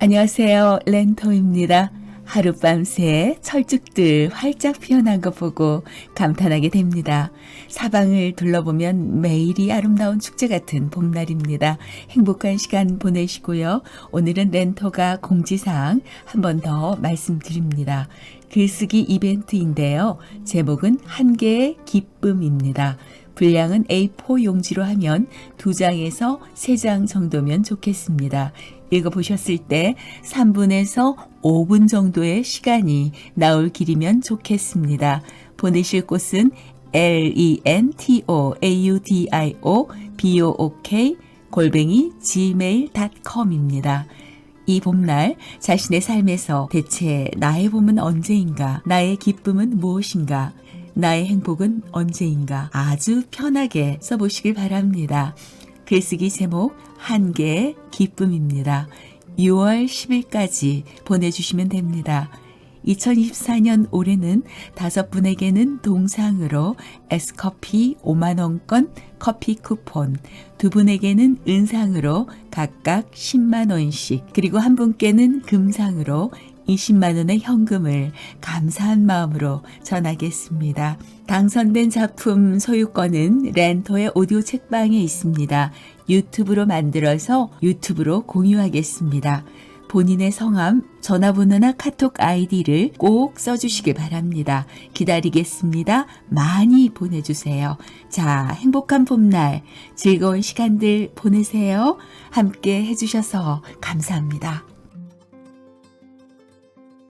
안녕하세요. 렌토입니다. 하룻밤 새 철쭉들 활짝 피어난 거 보고 감탄하게 됩니다. 사방을 둘러보면 매일이 아름다운 축제 같은 봄날입니다. 행복한 시간 보내시고요. 오늘은 렌토가 공지사항 한 번 더 말씀드립니다. 글쓰기 이벤트인데요. 제목은 한 개의 기쁨입니다. 분량은 A4 용지로 하면 두 장에서 세 장 정도면 좋겠습니다. 읽어보셨을 때 3분에서 5분 정도의 시간이 나올 길이면 좋겠습니다. 보내실 곳은 lentaudio book 골뱅이 gmail.com입니다. 이 봄날 자신의 삶에서 대체 나의 봄은 언제인가? 나의 기쁨은 무엇인가? 나의 행복은 언제인가? 아주 편하게 써보시길 바랍니다. 글쓰기 제목 한 개의 기쁨입니다. 6월 10일까지 보내주시면 됩니다. 2024년 올해는 다섯 분에게는 동상으로 에스커피 5만원권 커피 쿠폰, 두 분에게는 은상으로 각각 10만원씩, 그리고 한 분께는 금상으로 20만원의 현금을 감사한 마음으로 전하겠습니다. 당선된 작품 소유권은 렌토의 오디오 책방에 있습니다. 유튜브로 만들어서 유튜브로 공유하겠습니다. 본인의 성함, 전화번호나 카톡 아이디를 꼭 써주시길 바랍니다. 기다리겠습니다. 많이 보내주세요. 자, 행복한 봄날, 즐거운 시간들 보내세요. 함께 해주셔서 감사합니다.